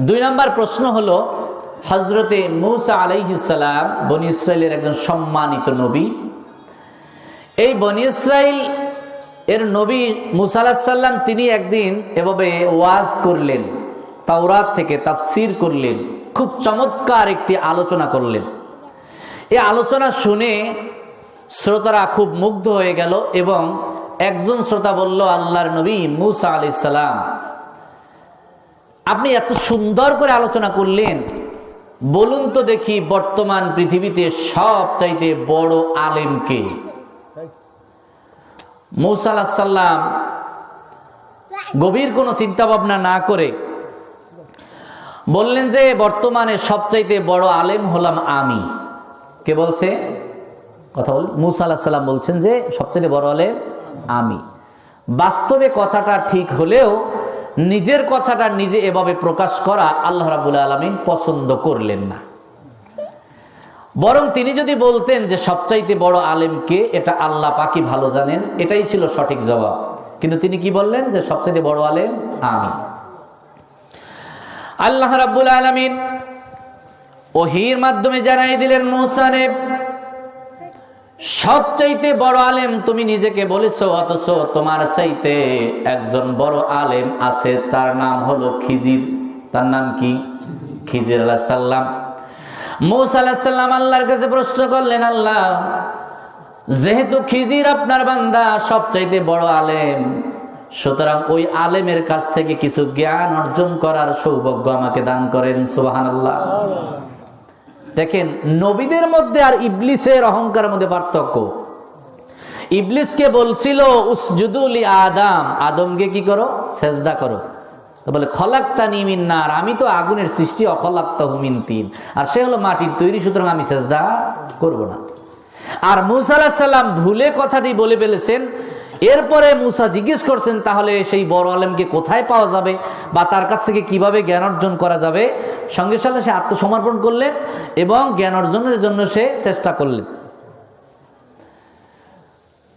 দুই নম্বর প্রশ্ন হলো হজরতে মৌসা আলাইহিসাল্লাম বনি ইসরায়েলের একজন সম্মানিত নবী। এই বনি ইসরায়েল এর নবী মুসা আলাহিসাল্লাম তিনি একদিন এভাবে ওয়াজ করলেন, তাওরাত থেকে তাফসির করলেন, খুব চমৎকার একটি আলোচনা করলেন। এই আলোচনা শুনে শ্রোতারা খুব মুগ্ধ হয়ে গেল এবং একজন শ্রোতা বলল, আল্লাহর নবী মুসা আলি আপনি এত সুন্দর করে আলোচনা করলেন, বলুন তো দেখি বর্তমান পৃথিবীতে সব চাইতে বড় আলেমকে মৌসা আলাহাল্লাম গভীর কোনো চিন্তা ভাবনা না করে বললেন যে, বর্তমানে সবচাইতে বড় আলেম হলাম আমি। কে বলছে? কথা বল। মুসা আলাহিসাল্লাম বলছেন যে সবচেয়ে বড় আলেম আমি। বাস্তবে কথাটা ঠিক হলেও নিজের কথাটা নিজে এভাবে প্রকাশ করা আল্লাহ রাবুল আলমিন পছন্দ করলেন না। বরং তিনি যদি বলতেন যে সবচাইতে বড় আলেমকে এটা আল্লাহ পাকি ভালো জানেন, এটাই ছিল সঠিক জবাব। কিন্তু তিনি কি বললেন যে সবচাইতে বড় আলেম? আমি। আল্লাহ রাব্বুল আলমিন ওহির মাধ্যমে জানাই দিলেন মৌসানে সবচাইতে বড় আলেম তুমি নিজেকে বলেছ, অথচ তোমার চাইতে একজন বড় আলেম আছে, তার নাম হলো খিজির। তার নাম কি? খিজির আল্লাহ সাল্লাম মৌসা আল্লাহ সাল্লাম আল্লাহর কাছে প্রশ্ন করলেন, আল্লাহ, যেহেতু খিজির আপনার বান্দা সবচাইতে বড় আলেম, সুতরাং ওই আলেমের কাছ থেকে কিছু জ্ঞান অর্জন করার সৌভাগ্য আমাকে দান করেন সুবাহান আল্লাহ দেখেন, নবীদের মধ্যে আর ইবলিসের অহংকারের মধ্যে পার্থক্য। ইবলিসকে বলছিল উসজুদুলি আদাম। আদমকে কি করো? সেজদা করো। বলে খলাক্তা নিমিনার আমি তো আগুনের সৃষ্টি অখলাক্তা হুমিন তিন। আর সে হলো মাটির তৈরি, সুতরাং আমি সেজদা করব না। আর মুসা সাল্লাম ভুলে কথাটি বলে ফেলেছেন এরপরে মুসা জিজ্ঞেস করছেন, তাহলে সেই বড় আলেমকে কোথায় পাওয়া যাবে বা তার কাছ থেকে কীভাবে জ্ঞান অর্জন করা যাবে? সঙ্গে সঙ্গে সে আত্মসমর্পণ করলেন এবং জ্ঞান অর্জনের জন্য সে চেষ্টা করলেন।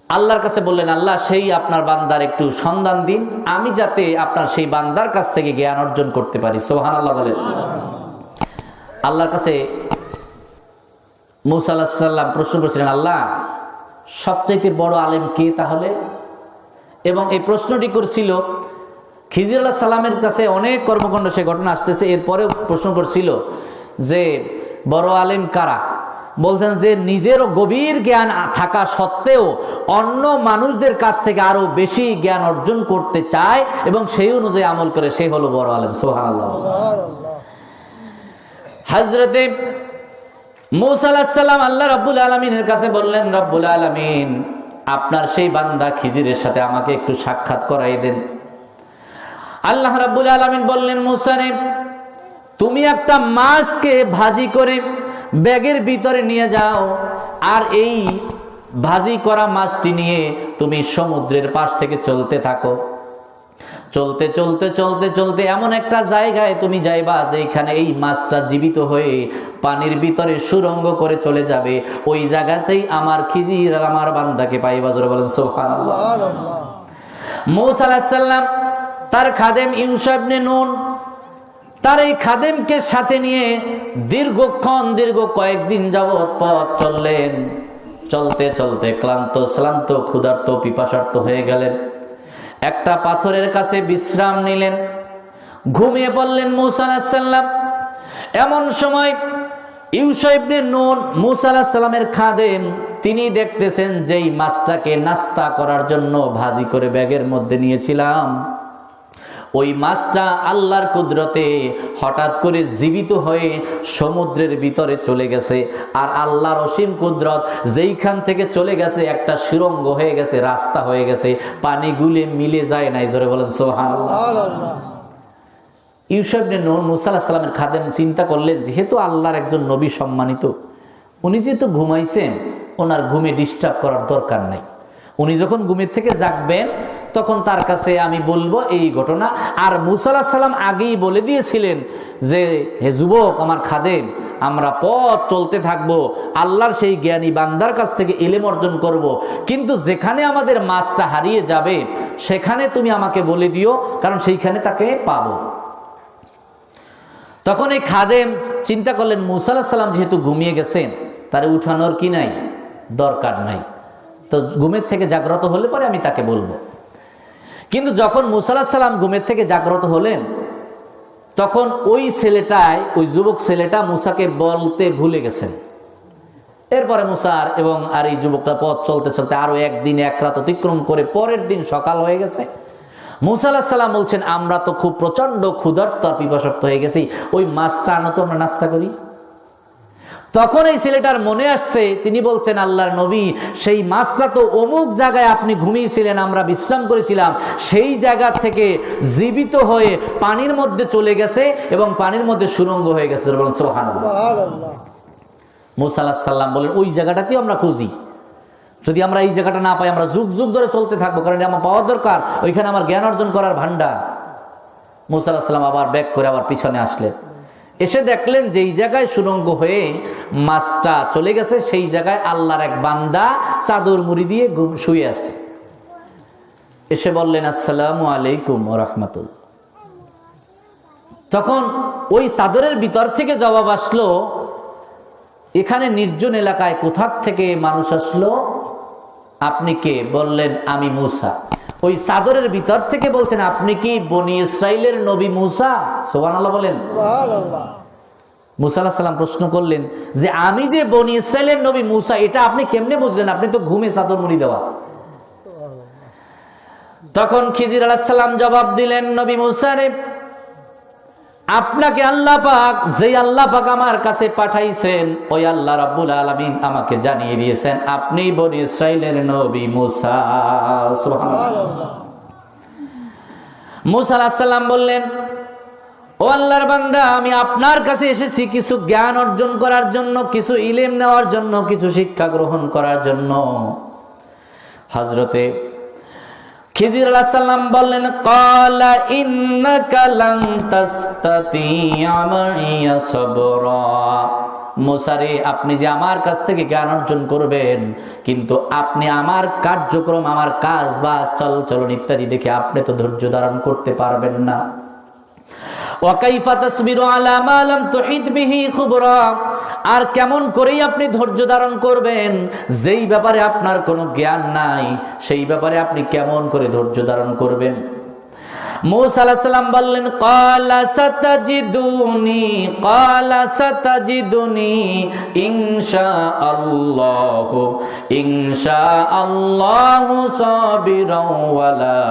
আল্লাহর কাছে বললেন, আল্লাহ, সেই আপনার বান্দার একটু সন্ধান দিন। আমি যাতে আপনার সেই বান্দার কাছ থেকে জ্ঞান অর্জন করতে পারি। সোহান আল্লাহ বলেন। আল্লাহর কাছে মুসা আল্লাহ সাল্লাম প্রশ্ন করেছিলেন, আল্লাহ, সবচাইতে বড় আলেম কে তাহলে? এবং এই প্রশ্নটি করছিল, খিজির আল্লাহ সাল্লামের কাছে অনেক কর্মকাণ্ড সে ঘটনা আসতেছে এরপরে প্রশ্ন করছিল যে, বড় আলেম কারা? বলছেন যে, নিজেরও গভীর জ্ঞান থাকা সত্ত্বেও অন্য মানুষদের কাছ থেকে আরও বেশি জ্ঞান অর্জন করতে চায় এবং সেই অনুযায়ী আমল করে সেই হলো বড় আলেম। সোহান হাজরতে মৌসালাম আল্লাহ রব্বুল আলমিনের কাছে বললেন, রব্বুল আলমিন আপনার সেই বান্দা খিজিরের সাথে আমাকে একটু সাক্ষাৎ করাই দেন। আল্লাহ রাবুল আলমিন বললেন মুসানে তুমি একটা মাছকে ভাজি করে ব্যাগের ভিতরে নিয়ে যাও আর এই ভাজি করা মাছটি নিয়ে তুমি সমুদ্রের পাশ থেকে চলতে থাকো। চলতে চলতে চলতে চলতে এমন একটা জায়গায় তুমি যাইবা যেখানে এই মাছটা জীবিত হয়ে পানির ভিতরে সুরঙ্গ করে চলে যাবে। ওই জায়গাতেই আমার খিজির আর আমার বান্দাকে পাইবা জোরে বলেন সোহান মৌসা আলাহিসাল্লাম তার খাদেম ইউসাবনে নুন তার এই খাদেমকে সাথে নিয়ে দীর্ঘক্ষণ দীর্ঘ কয়েকদিন যাবৎ পথ চললেন। চলতে চলতে ক্লান্ত শ্লান্ত ক্ষুধার্ত পিপাসার্ত হয়ে গেলেন। একটা পাথরের কাছে বিশ্রাম নিলেন। ঘুমিয়ে পড়লেন মুসা আলাহিসাল্লাম এমন সময় ইউসাইবনে নুন মুসা আলাহিসাল্লামের খাদেম, তিনি দেখতেছেন যেই মাছটাকে নাস্তা করার জন্য ভাজি করে ব্যাগের মধ্যে নিয়েছিলাম। ওই মাছটা আল্লাহর কুদরতে হঠাৎ করে জীবিত হয়ে সমুদ্রের ভিতরে চলে গেছে। আর আল্লাহর অসীম কুদরত যেইখান থেকে চলে গেছে, একটা সুরঙ্গ হয়ে গেছে, রাস্তা হয়ে গেছে পানি গুলে মিলে যায় নাই, জোরে বলেন সোহান ইউসেফনে নুন মুসাল্লাহ সাল্লামের খাদেম চিন্তা করলেন, যেহেতু আল্লাহর একজন নবী সম্মানিত, উনি যেহেতু ঘুমাইছেন, ওনার ঘুমে ডিস্টার্ব করার দরকার নাই। উনি যখন ঘুমের থেকে জাগবেন তখন তার কাছে আমি বলব এই ঘটনা। আর মুসাল্লাহ সাল্লাম আগেই বলে দিয়েছিলেন যে, হে যুবক, আমার খাদেম, আমরা পথ চলতে থাকব, আল্লাহর সেই জ্ঞানী বান্দার কাছ থেকে এলেম অর্জন করব। কিন্তু যেখানে আমাদের মাছটা হারিয়ে যাবে, সেখানে তুমি আমাকে বলে দিও, কারণ সেইখানে তাকে পাবো। তখন এই খাদেম চিন্তা করলেন, মুসা সাল্লাম যেহেতু ঘুমিয়ে গেছেন, তার উঠানোর কি নাই? দরকার নাই। তো ঘুমের থেকে জাগ্রত হলে পরে আমি তাকে বলব। কিন্তু যখন মুসাল্লাহ সাল্লাম ঘুমের থেকে জাগ্রত হলেন, তখন ওই ছেলেটায় ওই যুবক ছেলেটা মুসাকে বলতে ভুলে গেছেন। এরপরে মুসার এবং আর এই যুবকটা পথ চলতে চলতে আরও একদিন এক রাত অতিক্রম করে পরের দিন সকাল হয়ে গেছে। মুসা আলাহ সাল্লাম বলছেন, আমরা তো খুব প্রচণ্ড ক্ষুধার্ত পিপাসক্ত হয়ে গেছি। ওই মাছটা আনো তো আমরা নাস্তা করি। তখন এই ছেলেটার মনে আসছে তিনি বলছেন আল্লাহর নবী সেই মাছটা তো অমুক জায়গায় আপনি ঘুমিয়েছিলেন আমরা বিশ্রাম করেছিলাম। সেই জায়গা থেকে জীবিত হয়ে পানির মধ্যে চলে গেছে এবং পানির মধ্যে সুরঙ্গ হয়ে গেছে। বলেন সুবহানাল্লাহ। মুসা সাল্লাম বলেন ওই জায়গাটাতেও আমরা খুঁজি। যদি আমরা এই জায়গাটা না পাই আমরা যুগ যুগ ধরে চলতে থাকব কারণ আমার পাওয়া দরকার। ওইখানে আমার জ্ঞান অর্জন করার ভান্ডার মুসা সাল্লাম আবার ব্যাক করে আবার পিছনে আসলেন। এসে দেখলেন যে এই জায়গায় সুরঙ্গ হয়ে মাছটা চলে গেছে, সেই জায়গায় আল্লাহর এক বান্দা চাদর মুড়ি দিয়ে ঘুম শুয়ে আছে। এসে বললেন, আসসালামু আলাইকুম রহমাতুল তখন ওই চাদরের ভিতর থেকে জবাব আসলো, এখানে নির্জন এলাকায় কোথার থেকে মানুষ আসলো? আপনি কে? বললেন, আমি মুসা। ওই চাদরের ভিতর থেকে বলছেন আপনি কি বনি ইসরায়েলের নবী মুসা? সোহান আল্লাহ বলেন মুসা আল্লাহ সাল্লাম প্রশ্ন করলেন যে আমি যে বনি ইসরায়েলের নবী মুসা এটা আপনি কেমনে বুঝলেন? আপনি তো ঘুমে চাদর মুড়ি দেওয়া। তখন খিজির আলাহ সাল্লাম জবাব দিলেন নবী মুসা রে আপনাকে আল্লাহ পাক, যেই আল্লাহ পাক আমার কাছে পাঠাইছেন, ওই আল্লাহ রাব্বুল আলামিন আমাকে জানিয়ে দিয়েছেন আপনি বনি ইসরাইলের নবী মুসা। মুসা আলাইহিস সালাম বললেন, ও আল্লাহর বান্দা, আমি আপনার কাছে এসেছি কিছু জ্ঞান অর্জন করার জন্য, কিছু ইলেম নেওয়ার জন্য, কিছু শিক্ষা গ্রহণ করার জন্য। হযরতে খিজির আলাইহিস বললেন, কলা ইন্নাকা লান তাসতাতিয়া মাইয়া মুসারে, আপনি যে আমার কাছ থেকে জ্ঞান অর্জন করবেন, কিন্তু আপনি আমার কার্যক্রম, আমার কাজ বা চল চলন ইত্যাদি দেখে আপনি তো ধৈর্য ধারণ করতে পারবেন না। আর কেমন করেই আপনি ধৈর্য ধারণ করবেন, যেই ব্যাপারে আপনার কোনো জ্ঞান নাই, সেই ব্যাপারে আপনি কেমন করে ধৈর্য ধারণ করবেন? মূসা আলাইহিস সালাম বললেন ক্বালা সাতাজিদুনি ক্বালা সাতাজিদুনি, ইনশাআল্লাহ ইনশাআল্লাহ সাবিরাও ওয়ালা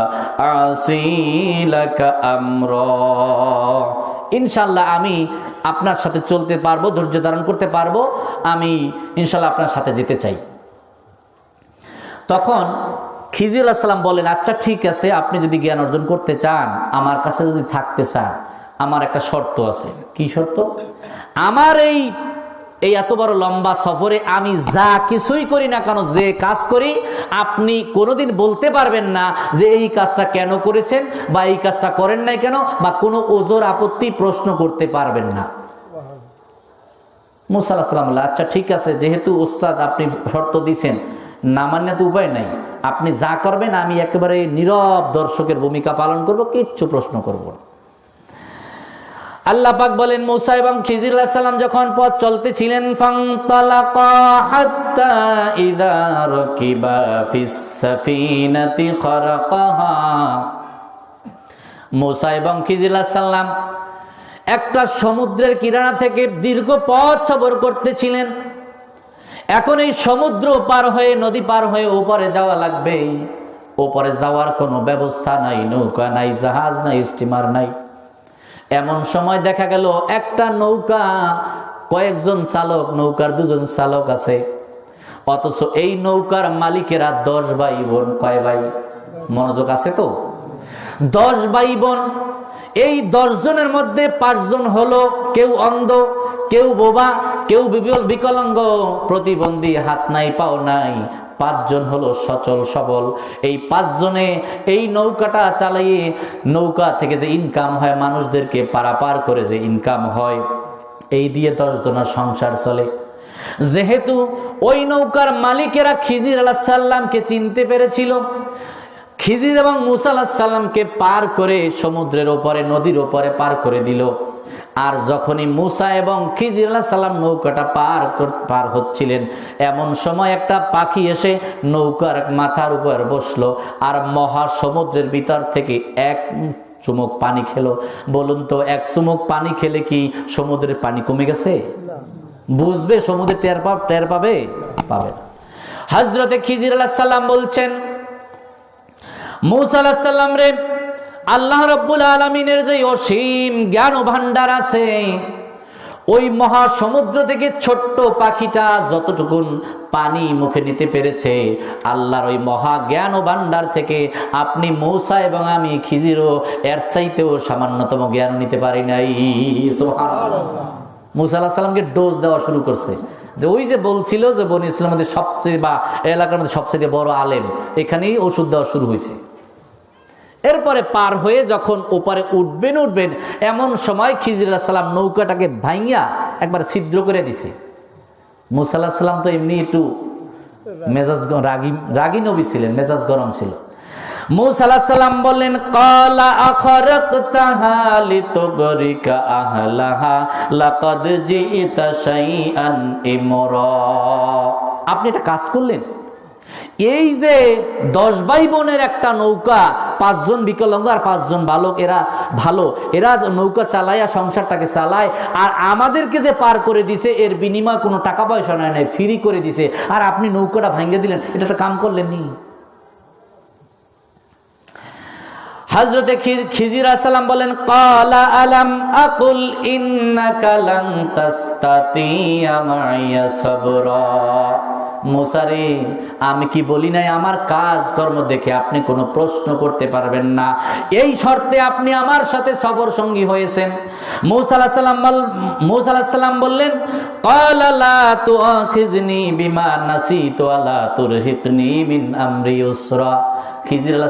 আসিলাকা আমরা। ইনশাআল্লাহ আমি আপনার সাথে চলতে পারব, ধৈর্য ধারণ করতে পারব, আমি ইনশাল্লাহ আপনার সাথে যেতে চাই। তখন খিজির আসসালাম বলেন আচ্ছা ঠিক আছে আপনি যদি জ্ঞান অর্জন করতে চান আমার কাছে যদি থাকতে চান আমার একটা শর্ত আছে। কি শর্ত? আমার এই এই এত বড় লম্বা সফরে আমি যা কিছুই করি না কেন যে কাজ করি আপনি কোনোদিন বলতে পারবেন না যে এই কাজটা কেন করেছেন বা এই কাজটা করেন নাই কেন বা কোনো ওজোর আপত্তি প্রশ্ন করতে পারবেন না। মুসাল্লাহ আচ্ছা ঠিক আছে যেহেতু ওস্তাদ আপনি শর্ত দিছেন না মান্য তো উপায় নাই। আপনি যা করবেন, আমি একেবারে নীরব দর্শকের ভূমিকা পালন করব, কিচ্ছু প্রশ্ন করব না। আল্লাহ পাক বলেন, মুসা এবং খিজির সালাম যখন পথ চলতেছিলেন মুসা এবং খিজির সালাম একটা সমুদ্রের কিনারা থেকে দীর্ঘ পথ সফর করতেছিলেন। এখন এই সমুদ্র পার হয়ে, নদী পার হয়ে ওপরে যাওয়া লাগবে ওপরে যাওয়ার কোনো ব্যবস্থা নাই, নৌকা নাই, জাহাজ নাই, স্টিমার নাই। এমন সময় দেখা গেল, একটা নৌকা, কয়েকজন চালক, নৌকার দুজন চালক আছে। অথচ এই নৌকার মালিকেরা দশ ভাই বোন কয় ভাই? মনোযোগ আছে তো? দশ ভাই বোন এই দশ জনের মধ্যে পাঁচজন হলো, কেউ অন্ধ কেউ বোবা, কেউ বিকলাঙ্গ, প্রতিবন্ধী হাত নাই, পাও নাই, পাঁচজন হলো সচল সবল। এই পাঁচজনে এই নৌকাটা চালিয়ে নৌকা থেকে যে ইনকাম হয়, মানুষদেরকে পারাপার করে যে ইনকাম হয়, এই দিয়ে দশ জনের সংসার চলে। যেহেতু ওই নৌকার মালিকেরা খিজির আলাহ সাল্লামকে চিনতে পেরেছিল, খিজির এবং মুসা আলাহ সাল্লামকে পার করে সমুদ্রের ওপরে, নদীর ওপরে পার করে দিল। আর যখনই মুসা এবং খিজির আলাহ সাল্লাম নৌকাটা পার পার হচ্ছিলেন, এমন সময় একটা পাখি এসে নৌকার মাথার উপর বসল আর মহা সমুদ্রের ভিতর থেকে এক চুমুক পানি খেলো। বলুন তো, এক চুমুক পানি খেলে কি সমুদ্রের পানি কমে গেছে? বুঝবে, সমুদ্রে টের পাব টের পাবে? পাবে হজরতে খিজির আলাহ সাল্লাম বলছেন, মুসা আলাহ সাল্লাম রে আল্লাহ রব্বুল আলমিনের যে অসীম জ্ঞান ভান্ডার আছে, ওই মহা সমুদ্র থেকে ছোট্ট পাখিটা যতটুকুন পানি মুখে নিতে পেরেছে, আল্লাহর ওই মহা জ্ঞান ও ভান্ডার থেকে আপনি মৌসা এবং আমি খিজিরও এর চাইতেও সামান্যতম জ্ঞান নিতে পারি নাই। মুসা আল্লাহ সাল্লামকে ডোজ দেওয়া শুরু করছে। যে ওই যে বলছিল যে বন ইসলামের সবচেয়ে বা এলাকার মধ্যে সবচেয়ে বড় আলেম, এখানেই ওষুধ দেওয়া শুরু হয়েছে। এরপরে পার হয়ে যখন ওপারে উঠবেন উঠবেন, এমন সময় খিজির সালাম নৌকাটাকে ভাইয়া একবার ছিদ্র করে দিছে। মুসাল্লাহ সাল্লাম তো এমনি একটু মেজাজ রাগী রাগী নবী ছিলেন, মেজাজ গরম ছিল। মুসাল্লাহ বললেন, কলা আখরাকতাহা লিতুগরিকা আহলাহা, লাকাদ জিইতা শাইআন ইমরা। আপনি এটা কাজ করলেন এই যে দশ ভাই বোনের একটা নৌকা, পাঁচজন বিকলাঙ্গ আর পাঁচজন বালক, এরা ভালো। এরা নৌকা চালাইয়া সংসারটাকে চালায়। আর আমাদেরকে যে পার করে দিছে, এর বিনিময় কোনো টাকা পয়সা নেয় নাই ফ্রি করে দিছে। আর আপনি নৌকাটা ভাঙ্গে দিলেন, এটা একটা কাম করলেন নি? হজরতে খিজির সালাম বলেন, কালা আলাম আকুল ইন্নাকা লান তাস্তাতিয়া মাইয়া সাবরা। মুসারে, আমি কি বলি নাই? আমার কাজ কর্ম দেখে আপনি কোনো প্রশ্ন করতে পারবেন না। এই শর্তে আপনি আমার সাথে সবর সঙ্গী হয়েছেন। মৌসাল্লাহ সাল্লাম বললেন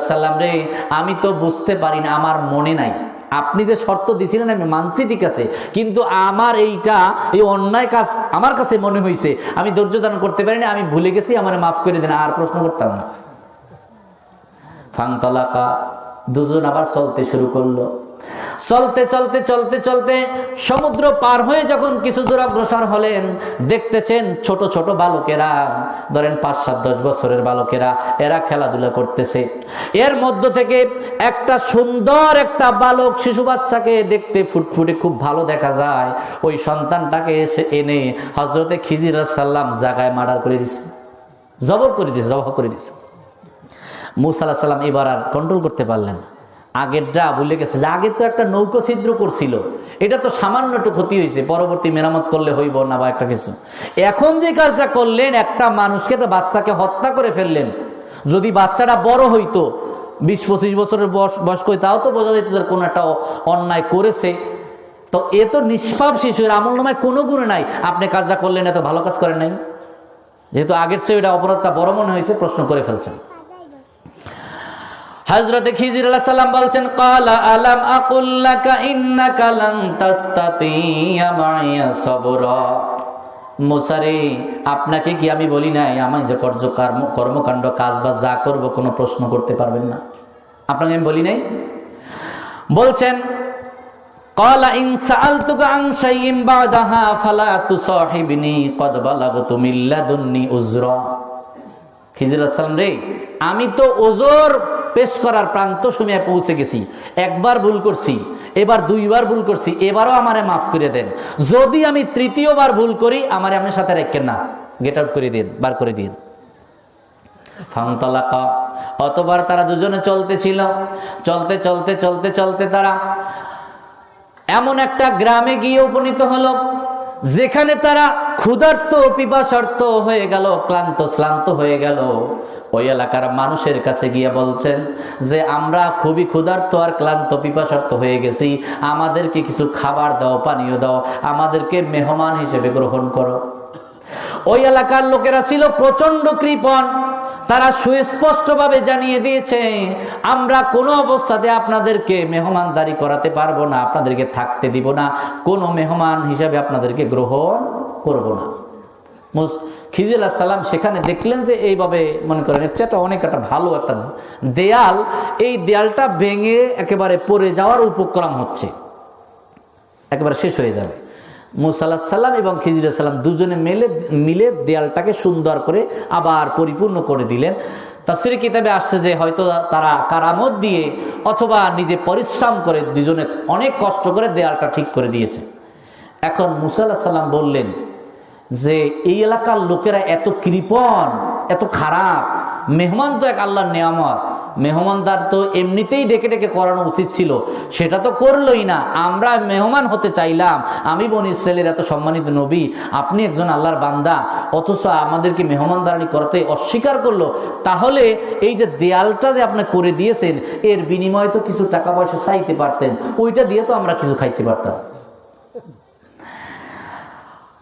সাল্লাম রে, আমি তো বুঝতে পারি না, আমার মনে নাই। আপনি যে শর্ত দিছিলেন আমি মানছি ঠিক আছে, কিন্তু আমার এইটা, এই অন্যায় কাজ আমার কাছে মনে হয়েছে আমি ধৈর্য ধারণ করতে পারিনি, আমি ভুলে গেছি, আমার মাফ করে দেন, আর প্রশ্ন করতাম না। ফাংতলাকা দুজন আবার চলতে শুরু করল। চলতে চলতে চলতে চলতে সমুদ্র পার হয়ে যখন কিছু দূর অগ্রসর হলেন, দেখতেছেন ছোট ছোট বালকেরা। ধরেন পাঁচ, সাত, দশ বছরের বালকেরা, এরা খেলাধুলা করতেছে। এর মধ্য থেকে একটা সুন্দর একটা বালক শিশু বাচ্চাকে দেখতে ফুটফুটে খুব ভালো দেখা যায়। ওই সন্তানটাকে এসে এনে হজরতে খিজির সাল্লাম জাগায় মার্ডার করে দিছে। জবর করে দিছে, জবহ করে দিছে। মুসা সাল্লাম এবার আর কন্ট্রোল করতে পারলেন না। আগেরটা ভুলে গেছে যে আগে তো একটা নৌকো ছিদ্র করছিল, এটা তো সামান্য একটু ক্ষতি হয়েছে, পরবর্তী মেরামত করলে হইব না বা একটা কিছু। এখন যে কাজটা করলেন, একটা মানুষকে তো বাচ্চাকে হত্যা করে ফেললেন। যদি বাচ্চাটা বড় হইতো, বিশ পঁচিশ বছরের বয়স, বয়স্ক তাও তো বোঝা যেত কোনো একটা অন্যায় করেছে। তো এ তো নিষ্পাপ শিশুর আমল নামায় কোনো গুণে নাই। আপনি কাজটা করলেন, এত ভালো কাজ করেন নাই। যেহেতু আগের চেয়ে এটা অপরাধটা বড় মনে হয়েছে, প্রশ্ন করে ফেলছেন। হযরতে খিজির সালাম বলছেন ক্বালা আলাম আকুল লাকা ইন্নাকা লান তাস্তাতিয়া মাইয়া সাবরা। মুসারে, আপনাকে কি আমি বলি নাই আমি যে কর্য কর্ম কর্মকাণ্ড কাজ বা যা করব, কোনো প্রশ্ন করতে পারবেন না। আপনাকে আমি বলি নাই? বলছেন ক্বালা ইন সাআলতুকা আন শাইইন বাদাহা ফালা তুসাহিবনি ক্বাদ বালাগতু মিন লাদুন্নি উজরা। খিজির আসসালাম রে, আমি তো ওজোর পেশ করার প্রান্ত সময় পৌঁছে গেছি। একবার ভুল করছি, এবার দুইবার ভুল করছি, এবারও আমারে মাফ করে দেন। যদি আমি তৃতীয়বার ভুল করি, আমারে আপনার সাথে রাখেন না। গেট আউট করে দিন, বার করে দিন। ফান্তলাকা, অতবার তারা দুজনে চলতেছিল। চলতে চলতে চলতে চলতে তারা এমন একটা গ্রামে গিয়ে উপনীত হলো, যেখানে তারা ক্ষুধার্ত পিপাসার্থ হয়ে গেল, ক্লান্ত, শ্লান্ত হয়ে গেল। ওই এলাকার মানুষের কাছে গিয়ে বলছেন যে, আমরা খুবই ক্ষুধার্ত আর ক্লান্ত পিপাসার্থ হয়ে গেছি। আমাদেরকে কিছু খাবার দাও, পানীয় দাও। আমাদেরকে মেহমান হিসেবে গ্রহণ করো। ওই এলাকার লোকেরা ছিল প্রচণ্ড কৃপণ। তারা সুস্পষ্টভাবে জানিয়ে দিয়েছে, আমরা কোনো অবস্থাতে আপনাদেরকে মেহমানদারি করাতে পারব না, আপনাদেরকে থাকতে দিব না। কোনো মেহমান হিসাবে আপনাদেরকে গ্রহণ করব না। আলাহিস সালাম সেখানে দেখলেন যে এইভাবে মনে করেন এটা একটা অনেক একটা ভালো একটা দেয়াল, এই দেয়ালটা ভেঙে একেবারে পড়ে যাওয়ার উপক্রম হচ্ছে। একেবারে শেষ হয়ে যাবে। মুসাল্লাহ সাল্লাম এবং খিজির সাল্লাম দুজনে মেলে, মিলে দেয়ালটাকে সুন্দর করে আবার পরিপূর্ণ করে দিলেন। তাফসিরি কিতাবে আসছে যে হয়তো তারা কারামত দিয়ে অথবা নিজে পরিশ্রম করে দুজনে অনেক কষ্ট করে দেয়ালটা ঠিক করে দিয়েছে। এখন মুসাল্লাহ সাল্লাম বললেন যে এই এলাকার লোকেরা এত কৃপণ, এত খারাপ। মেহমান তো এক আল্লাহর নিয়ামত। মেহমানদার তো এমনিতেই ডেকে ডেকে করানো উচিত ছিল। সেটা তো করলোই না। আমরা মেহমান হতে চাইলাম। আমি বন ইসরায়েলের এত সম্মানিত নবী, আপনি একজন আল্লাহর বান্দা। অথচ আমাদেরকে মেহমানদারি করতে অস্বীকার করল। তাহলে এই যে দেয়ালটা যে আপনি করে দিয়েছেন, এর বিনিময়ে তো কিছু টাকা পয়সা চাইতে পারতেন। ওইটা দিয়ে তো আমরা কিছু খাইতে পারতাম।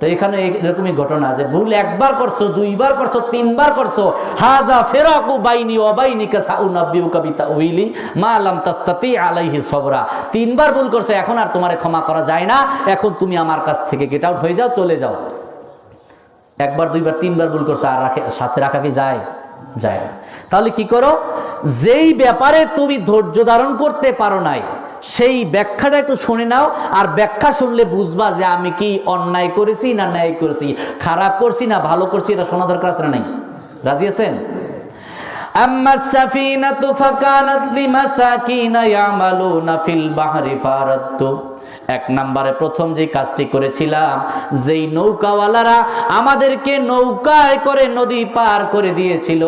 তো এখানে এরকমই ঘটনা যে ভুল একবার করছ, দুইবার করছ, তিনবার করছ। হাজা ফেরাকু বাইনি ও বাইনিকা সাউনাব্বিউ কবিতা উইলি মা আলাম তাস্তাতি আলাইহি সবরা। তিনবার ভুল করছ, এখন আর তোমারে ক্ষমা করা যায় না। এখন তুমি আমার কাছ থেকে গেট আউট হয়ে যাও, চলে যাও। একবার, দুইবার, তিনবার ভুল করছ, আর রাখে সাথে রাখা কি যায়? যায় না। তাহলে কি করো? যেই ব্যাপারে তুমি ধৈর্য ধারণ করতে পারো নাই সেই ব্যাখ্যাটা একটু শুনে নাও আর ব্যাখ্যা শুনলে বুঝবা যে আমি কি অন্যায় করেছি না ন্যায় করেছি খারাপ করছি না ভালো করছি এটা শোনা দরকার আছে না নাই রাজি আছেন أما السفينة فكانت لمساكين يعملون في البحر فأردت এক নম্বরে প্রথম যে কাজটি করেছিলাম, যেই নৌকাওয়ালারা আমাদেরকে নৌকায় করে নদী পার করে দিয়েছিল,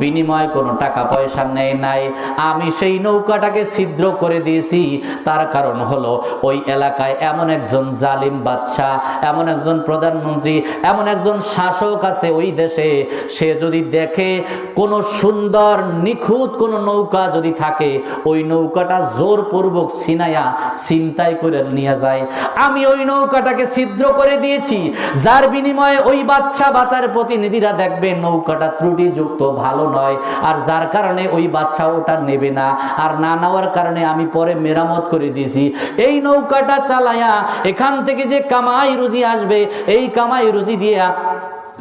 বিনিময় কোনো টাকা পয়সা নেই নাই। আমি সেই নৌকাটাকে ছিদ্র করে দিয়েছি, তার কারণ হলো ওই এলাকায় এমন একজন জালিম বাদশাহ, এমন একজন প্রধানমন্ত্রী, এমন একজন শাসক আছে ওই দেশে। সে যদি দেখে কোনো সুন্দর, নিখুঁত কোনো নৌকা যদি থাকে, ওই নৌকাটা জোরপূর্বক ছিনাইয়া ছিনতাই করে নিয়ে যায়। আমি ওই নৌকাটাকে ছিদ্র করে দিয়েছি। যার বিনিময়ে ওই বাচ্চা বা তার প্রতিনিধিরা দেখবে নৌকাটা ত্রুটিযুক্ত, ভালো নয়। আর যার কারণে ওই বাচ্চা ওটা নেবে না। আর না নেওয়ার কারণে আমি পরে মেরামত করে দিয়েছি। এই নৌকাটা চালায়া এখান থেকে যে কামাই রুজি আসবে, এই কামাই রুজি দিয়া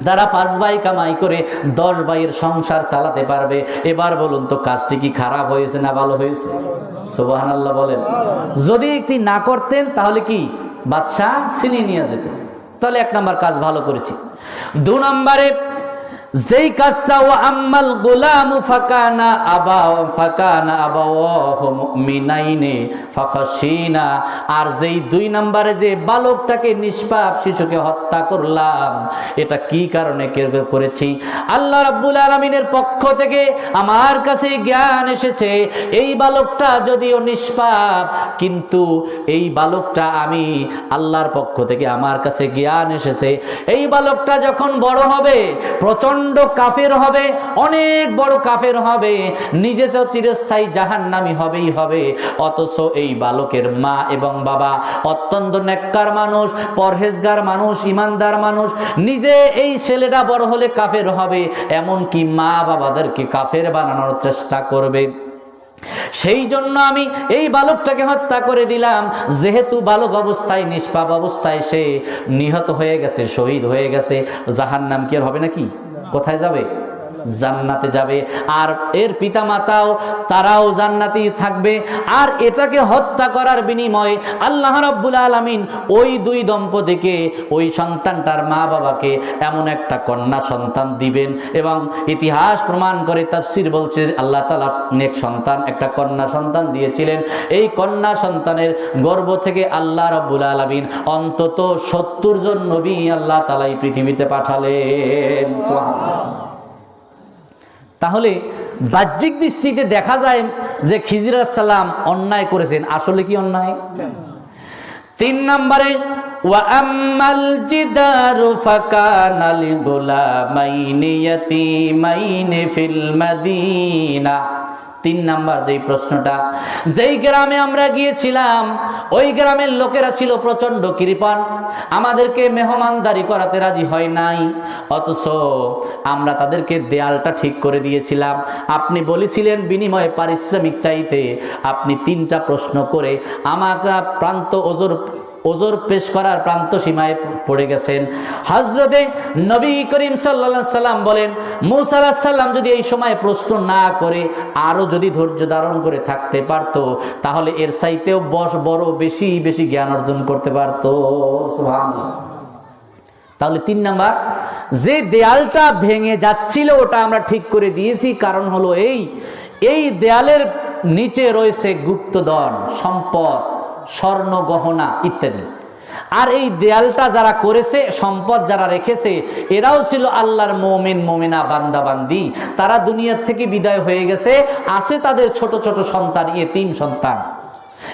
যারা পাঁচ ভাই কামাই করে দশ ভাইয়ের সংসার চালাতে পারবে, এবার বলুন তো কাজটি কি খারাপ হয়েছে না ভালো হয়েছে? সোবাহান আল্লাহ বলেন। যদি একটি না করতেন, তাহলে কি বাদশাহ ছিনিয়ে নিয়ে যেত? তাহলে এক নাম্বার কাজ ভালো করেছি। দু নম্বরে যেই কাজটা ও আম্মাল গোলাম ফাকানা আবা, ফাকানা আবাওয়াহু মুমিনাইনে ফাখাশিনা। আর যেই দুই নম্বরে যে বালকটাকে নিষ্পাপ শিশুকে হত্যা করলাম, এটা কি কারণে করেছি? আল্লাহ রাব্বুল আলামিনের পক্ষ থেকে আমার কাছে জ্ঞান এসেছে, এই বালকটা যদিও নিষ্পাপ, কিন্তু এই বালকটা আমি আল্লাহর পক্ষ থেকে আমার কাছে জ্ঞান এসেছে। এই বালকটা যখন বড় হবে প্রচণ্ড কাফের হবে, অনেক বড় কাফের হবে, নিজে তো চিরস্থায়ী জাহান নামি হবেই হবে। অথচ এই বালকের মা এবং বাবা অত্যন্ত নেককার মানুষ, পরহেজগার মানুষ, ইমানদার মানুষ, নিজে এই ছেলেটা বড় হলে কাফের হবে, এমনকি মা বাবাদেরকে কাফের বানানোর চেষ্টা করবে। সেই জন্য আমি এই বালকটাকে হত্যা করে দিলাম, যেহেতু বালক অবস্থায়, নিষ্পাপ অবস্থায় সে নিহত হয়ে গেছে, শহীদ হয়ে গেছে জাহান নাম কি আর হবে নাকি? কোথায় যাবে? জান্নাতে যাবে। আর এর পিতা মাতাও তারাও জান্নাতি থাকবে। আর এটাকে হত্যা করার বিনিময়ে আল্লাহ রাব্বুল আলামিন ওই দুই দম্পতিকে ওই সন্তানটার মা বাবাকে এমন একটা কন্যা সন্তান দিবেন এবং ইতিহাস প্রমাণ করে, তাফসির বলছে, আল্লাহ তালা নেক সন্তান, একটা কন্যা সন্তান দিয়েছিলেন। এই কন্যা সন্তানের গর্ভ থেকে আল্লাহ রাব্বুল আলামিন অন্তত সত্তর জন নবী আল্লাহ তালা এই পৃথিবীতে পাঠালেন। তাহলে বাহ্যিক দৃষ্টিতে দেখা যায় যে খিজির সালাম অন্যায় করেছেন। আসলে কি অন্যায়? তিন নম্বরে ওয়াম্মাল জিদারু ফাকানা লিগুলামাইনি ইয়াতীমাইনি ফিল মাদিনা। তিন নাম্বার যেই প্রশ্নটা, যেই গ্রামে আমরা গিয়েছিলাম, ওই গ্রামের লোকেরা ছিল প্রচণ্ড কৃপণ আমাদেরকে মেহমানদারি করাতে রাজি হয় নাই। অথচ আমরা তাদেরকে দেয়ালটা ঠিক করে দিয়েছিলাম। আপনি বলেছিলেন, বিনিময়ে পারিশ্রমিক চাইতে আপনি তিনটা প্রশ্ন করে আমাকে প্রান্ত ওজোর ওজোর পেশ করার প্রান্ত সীমায় পড়ে গেছেন। হজরতে নবী করিম সাল্লা সাল্লাম বলেন মুসাল্লাহ সাল্লাম যদি এই সময় প্রশ্ন না করে, আরও যদি ধৈর্য ধারণ করে থাকতে পারত, তাহলে এর চাইতেও বস, বড় বেশি বেশি জ্ঞান অর্জন করতে পারত। তাহলে তিন নাম্বার, যে দেয়ালটা ভেঙে যাচ্ছিল, ওটা আমরা ঠিক করে দিয়েছি, কারণ হলো এই এই দেয়ালের নিচে রয়েছে গুপ্তধন, সম্পদ। স্বর্ণ, গহনা ইত্যাদি। আর এই দেয়ালটা যারা করেছে, সম্পদ যারা রেখেছে, এরাও ছিল আল্লাহর মোমেন, মোমেনা বান্দাবান্দি তারা দুনিয়ার থেকে বিদায় হয়ে গেছে, আছে তাদের ছোট ছোট সন্তান, এ তিন সন্তান।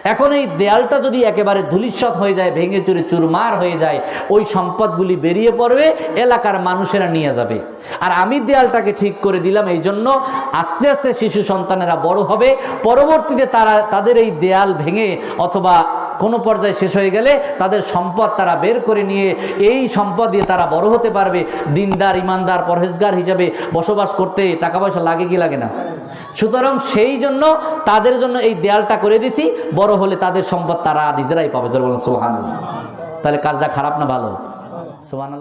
এখন এই দেয়ালটা যদি একেবারে ধুলিস্বত হয়ে যায়, ভেঙে চুরে চুরমার হয়ে যায়, ওই সম্পদগুলি বেরিয়ে পড়বে, এলাকার মানুষেরা নিয়ে যাবে। আর আমি দেয়ালটাকে ঠিক করে দিলাম এই জন্য আস্তে আস্তে শিশু সন্তানেরা বড় হবে। পরবর্তীতে তারা, তাদের এই দেয়াল ভেঙে অথবা কোনো পর্যায়ে শেষ হয়ে গেলে তাদের সম্পদ তারা বের করে নিয়ে এই সম্পদ দিয়ে তারা বড় হতে পারবে। দিনদার, ইমানদার, পরহেজগার হিসাবে বসবাস করতে টাকা পয়সা লাগে কি লাগে না। সুতরাং সেই জন্য তাদের জন্য এই দেয়ালটা করে দিছি, বড় হলে তাদের সম্পদ তারা নিজেরাই পাবে। জোর সোহান তাহলে কাজটা খারাপ না ভালো? সোহান